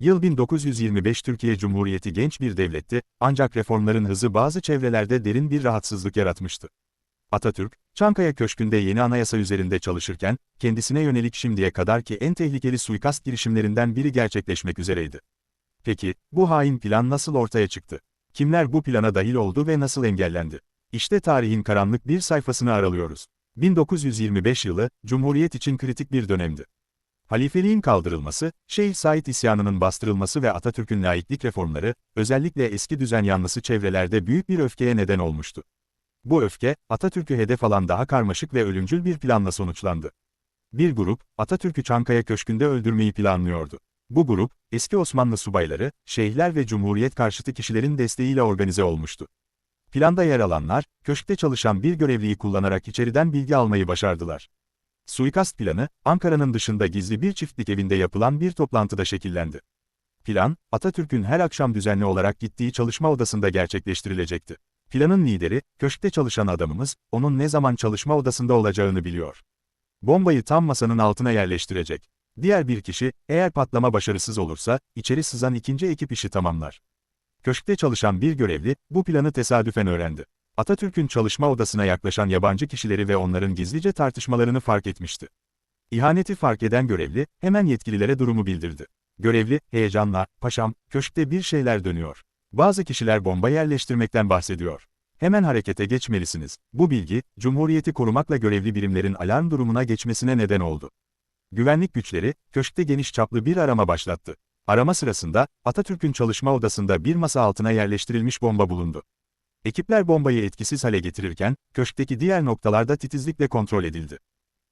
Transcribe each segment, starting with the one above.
Yıl 1925 Türkiye Cumhuriyeti genç bir devletti, ancak reformların hızı bazı çevrelerde derin bir rahatsızlık yaratmıştı. Atatürk, Çankaya Köşkü'nde yeni anayasa üzerinde çalışırken, kendisine yönelik şimdiye kadarki en tehlikeli suikast girişimlerinden biri gerçekleşmek üzereydi. Peki, bu hain plan nasıl ortaya çıktı? Kimler bu plana dahil oldu ve nasıl engellendi? İşte tarihin karanlık bir sayfasını aralıyoruz. 1925 yılı, Cumhuriyet için kritik bir dönemdi. Halifeliğin kaldırılması, Şeyh Said isyanının bastırılması ve Atatürk'ün laiklik reformları, özellikle eski düzen yanlısı çevrelerde büyük bir öfkeye neden olmuştu. Bu öfke, Atatürk'ü hedef alan daha karmaşık ve ölümcül bir planla sonuçlandı. Bir grup, Atatürk'ü Çankaya Köşkü'nde öldürmeyi planlıyordu. Bu grup, eski Osmanlı subayları, şeyhler ve Cumhuriyet karşıtı kişilerin desteğiyle organize olmuştu. Planda yer alanlar, köşkte çalışan bir görevliyi kullanarak içeriden bilgi almayı başardılar. Suikast planı, Ankara'nın dışında gizli bir çiftlik evinde yapılan bir toplantıda şekillendi. Plan, Atatürk'ün her akşam düzenli olarak gittiği çalışma odasında gerçekleştirilecekti. Planın lideri, köşkte çalışan adamımız, onun ne zaman çalışma odasında olacağını biliyor. Bombayı tam masanın altına yerleştirecek. Diğer bir kişi, eğer patlama başarısız olursa, içeri sızan ikinci ekip işi tamamlar. Köşkte çalışan bir görevli, bu planı tesadüfen öğrendi. Atatürk'ün çalışma odasına yaklaşan yabancı kişileri ve onların gizlice tartışmalarını fark etmişti. İhaneti fark eden görevli, hemen yetkililere durumu bildirdi. Görevli, heyecanla, paşam, köşkte bir şeyler dönüyor. Bazı kişiler bomba yerleştirmekten bahsediyor. Hemen harekete geçmelisiniz. Bu bilgi, Cumhuriyeti korumakla görevli birimlerin alarm durumuna geçmesine neden oldu. Güvenlik güçleri, köşkte geniş çaplı bir arama başlattı. Arama sırasında, Atatürk'ün çalışma odasında bir masa altına yerleştirilmiş bomba bulundu. Ekipler bombayı etkisiz hale getirirken, köşkteki diğer noktalarda titizlikle kontrol edildi.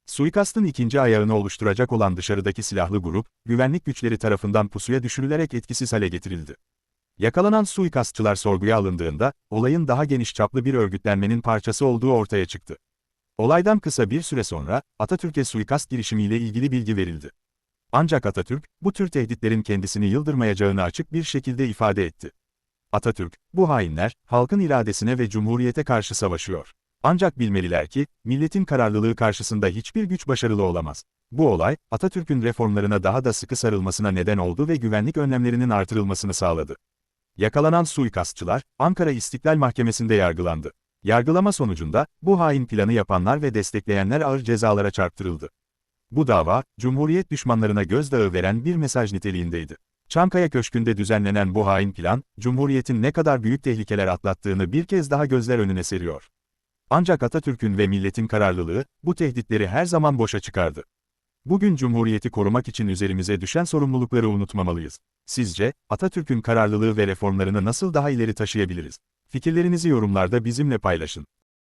Suikastın ikinci ayağını oluşturacak olan dışarıdaki silahlı grup, güvenlik güçleri tarafından pusuya düşürülerek etkisiz hale getirildi. Yakalanan suikastçılar sorguya alındığında, olayın daha geniş çaplı bir örgütlenmenin parçası olduğu ortaya çıktı. Olaydan kısa bir süre sonra, Atatürk'e suikast girişimiyle ilgili bilgi verildi. Ancak Atatürk, bu tür tehditlerin kendisini yıldırmayacağını açık bir şekilde ifade etti. Atatürk, bu hainler, halkın iradesine ve cumhuriyete karşı savaşıyor. Ancak bilmeliler ki, milletin kararlılığı karşısında hiçbir güç başarılı olamaz. Bu olay, Atatürk'ün reformlarına daha da sıkı sarılmasına neden oldu ve güvenlik önlemlerinin artırılmasını sağladı. Yakalanan suikastçılar, Ankara İstiklal Mahkemesi'nde yargılandı. Yargılama sonucunda, bu hain planı yapanlar ve destekleyenler ağır cezalara çarptırıldı. Bu dava, Cumhuriyet düşmanlarına gözdağı veren bir mesaj niteliğindeydi. Çankaya Köşkü'nde düzenlenen bu hain plan, Cumhuriyet'in ne kadar büyük tehlikeler atlattığını bir kez daha gözler önüne seriyor. Ancak Atatürk'ün ve milletin kararlılığı, bu tehditleri her zaman boşa çıkardı. Bugün Cumhuriyeti korumak için üzerimize düşen sorumlulukları unutmamalıyız. Sizce, Atatürk'ün kararlılığı ve reformlarını nasıl daha ileri taşıyabiliriz? Fikirlerinizi yorumlarda bizimle paylaşın.